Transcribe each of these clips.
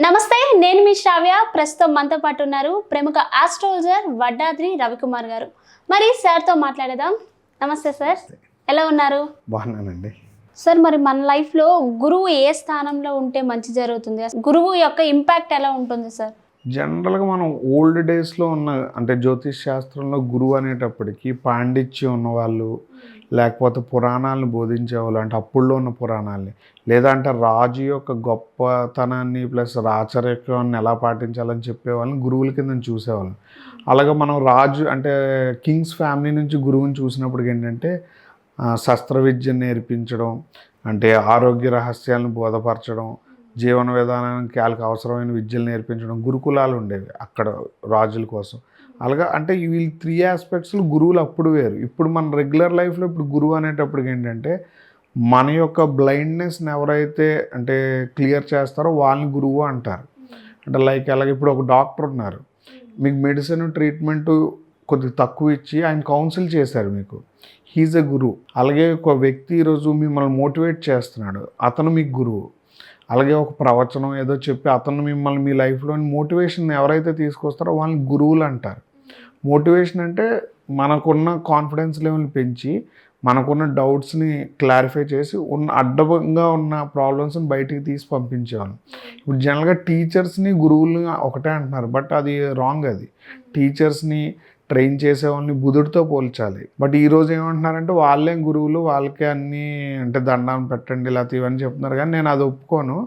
నమస్తే నేను మీ శ్రావ్య. ప్రస్తుతం మనతో పాటు ఉన్నారు ప్రముఖ ఆస్ట్రాలజర్ వడ్డాద్రి రవికుమార్ గారు. మరి సార్తో మాట్లాడదాం నమస్తే సార్. ఎలా ఉన్నారు? బాగున్నానండి. సార్ మరి మన లైఫ్లో గురువు ఏ స్థానంలో ఉంటే మంచి జరుగుతుంది? గురువు యొక్క ఇంపాక్ట్ ఎలా ఉంటుంది సార్? జనరల్గా మనం ఓల్డ్ డేస్లో ఉన్న అంటే జ్యోతిష్ శాస్త్రంలో గురువు అనేటప్పటికి పాండిత్యం ఉన్నవాళ్ళు లేకపోతే పురాణాలను బోధించేవాళ్ళు అంటే అప్పుల్లో ఉన్న పురాణాలని లేదా అంటే రాజు యొక్క గొప్పతనాన్ని ప్లస్ రాచరికాన్ని ఎలా పాటించాలని చెప్పేవాళ్ళని గురువుల కింద చూసేవాళ్ళం. అలాగే మనం రాజు అంటే కింగ్స్ ఫ్యామిలీ నుంచి గురువుని చూసినప్పుడు ఏంటంటే శస్త్ర విద్యను నేర్పించడం అంటే ఆరోగ్య రహస్యాలను బోధపరచడం జీవన విధానానికి వాళ్ళకి అవసరమైన విద్యలు నేర్పించడం గురుకులాలు ఉండేవి అక్కడ రాజుల కోసం. అలాగా అంటే వీళ్ళు త్రీ ఆస్పెక్ట్స్లో గురువులు అప్పుడు వేరు. ఇప్పుడు మన రెగ్యులర్ లైఫ్లో ఇప్పుడు గురువు అనేటప్పటికి ఏంటంటే మన యొక్క బ్లైండ్నెస్ని ఎవరైతే అంటే క్లియర్ చేస్తారో వాళ్ళని గురువు అంటారు. అంటే లైక్ అలాగే ఇప్పుడు ఒక డాక్టర్ ఉన్నారు. మీకు మెడిసిన్ ట్రీట్మెంట్ కొద్దిగా తక్కువ ఇచ్చి ఆయన కౌన్సిల్ చేశారు మీకు. హీజ్ ఎ గురువు అలాగే ఒక వ్యక్తి ఈరోజు మిమ్మల్ని మోటివేట్ చేస్తున్నాడు. అతను మీకు గురువు. అలాగే ఒక ప్రవచనం ఏదో చెప్పి అతను మిమ్మల్ని మీ లైఫ్లోని మోటివేషన్ ఎవరైతే తీసుకొస్తారో వాళ్ళని గురువులు అంటారు. మోటివేషన్ అంటే మనకున్న కాన్ఫిడెన్స్ లెవెల్ పెంచి మనకున్న డౌట్స్ని క్లారిఫై చేసి ఉన్న అడ్డంగా ఉన్న ప్రాబ్లమ్స్ని బయటికి తీసి పంపించేవాళ్ళం. ఇప్పుడు జనరల్గా టీచర్స్ని గురువులు ఒకటే అంటున్నారు బట్ అది రాంగ్ అది. టీచర్స్ని ట్రైన్ చేసేవాళ్ళని బుధుడితో పోల్చాలి. బట్ ఈ రోజు ఏమంటున్నారంటే వాళ్ళే గురువులు వాళ్ళకే అన్నీ అంటే దండం పెట్టండి లేకపోతే ఇవన్నీ చెప్తున్నారు. కానీ నేను అది ఒప్పుకోను.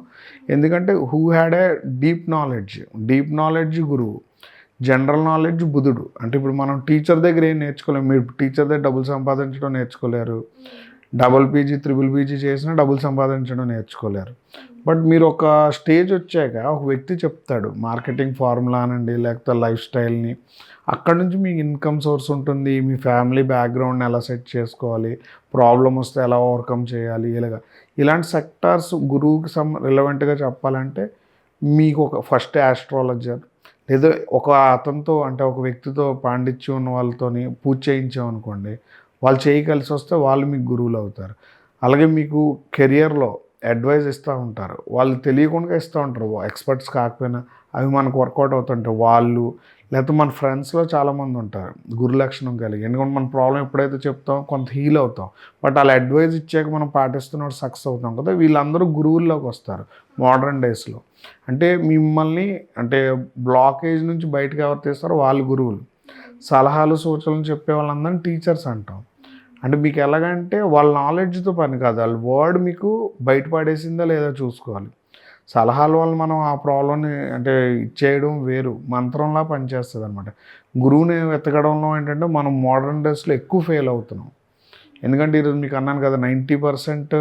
ఎందుకంటే who had a deep knowledge deep knowledge గురువు. జనరల్ నాలెడ్జ్ బుధుడు. అంటే ఇప్పుడు మనం టీచర్ దగ్గర ఏం నేర్చుకోలేము. మీరు టీచర్ దగ్గర డబ్బులు సంపాదించడం నేర్చుకోలేరు. డబుల్ పీజీ త్రిబుల్ పీజీ చేసినా డబ్బులు సంపాదించడం నేర్చుకోలేరు. బట్ మీరు ఒక స్టేజ్ వచ్చాక ఒక వ్యక్తి చెప్తాడు మార్కెటింగ్ ఫార్ములా అనండి లేకపోతే లైఫ్ స్టైల్ని. అక్కడ నుంచి మీకు ఇన్కమ్ సోర్స్ ఉంటుంది మీ ఫ్యామిలీ బ్యాక్గ్రౌండ్ ఎలా సెట్ చేసుకోవాలి ప్రాబ్లం వస్తే ఎలా ఓవర్కమ్ చేయాలి ఇలాగా. ఇలాంటి సెక్టార్స్ గురువుకి సమ్ రిలవెంట్గా చెప్పాలంటే మీకు ఒక ఫస్ట్ ఆస్ట్రాలజర్ లేదా ఒక అతనితో అంటే ఒక వ్యక్తితో పాండిత్యం ఉన్న వాళ్ళతోని పూజ చేయించామనుకోండి వాళ్ళు చేయి కలిసి వస్తే వాళ్ళు మీకు గురువులు అవుతారు. అలాగే మీకు కెరియర్లో అడ్వైజ్ ఇస్తూ ఉంటారు. వాళ్ళు తెలియకుండా ఇస్తూ ఉంటారు. ఎక్స్పర్ట్స్ కాకపోయినా అవి మనకు వర్కౌట్ అవుతుంటాయి వాళ్ళు లేకపోతే మన ఫ్రెండ్స్లో చాలామంది ఉంటారు. గురు లక్షణం కలిగి ఎందుకంటే మన ప్రాబ్లం ఎప్పుడైతే చెప్తాం కొంత హీల్ అవుతాం. బట్ వాళ్ళ అడ్వైజ్ ఇచ్చాక మనం పాటిస్తున్నప్పుడు సక్సెస్ అవుతాం కదా వీళ్ళందరూ గురువుల్లోకి వస్తారు మోడర్న్ డేస్లో అంటే మిమ్మల్ని అంటే బ్లాకేజ్ నుంచి బయటకు ఎవరు తీస్తారో వాళ్ళు గురువులు. సలహాలు సూచనలు చెప్పే వాళ్ళందరినీ టీచర్స్ అంటాం. అంటే మీకు ఎలాగంటే వాళ్ళ నాలెడ్జ్తో పని కాదు. వాళ్ళ వర్డ్ మీకు బయటపడేసిందా లేదా చూసుకోవాలి. సలహాల వల్ల మనం ఆ ప్రాబ్లమ్ని అంటే ఇచ్చేయడం వేరు. మంత్రంలా పనిచేస్తుంది అనమాట గురువుని వెతకడంలో ఏంటంటే మనం మోడర్న్ డేస్లో ఎక్కువ ఫెయిల్ అవుతున్నాం. ఎందుకంటే ఈరోజు మీకు అన్నాను కదా నైంటీ పర్సెంట్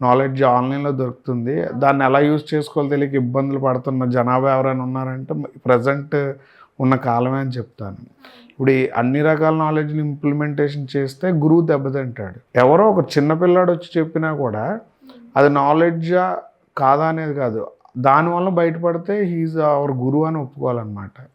నాలెడ్జ్ ఆన్లైన్లో దొరుకుతుంది. దాన్ని ఎలా యూజ్ చేసుకోవాలో తెలియక ఇబ్బందులు పడుతున్న జనాభా ఎవరైనా ఉన్నారంటే ప్రజెంట్ ఉన్న కాలమే అని చెప్తాను. ఇప్పుడు ఈ అన్ని రకాల నాలెడ్జ్ని ఇంప్లిమెంటేషన్ చేస్తే గురువు దెబ్బతింటాడు. ఎవరో ఒక చిన్న పిల్లాడు వచ్చి చెప్పినా కూడా అది నాలెడ్జా కాదా అనేది కాదు. దానివల్ల బయటపడితే హీజ్ అవర్ గురువు అని ఒప్పుకోవాలన్నమాట.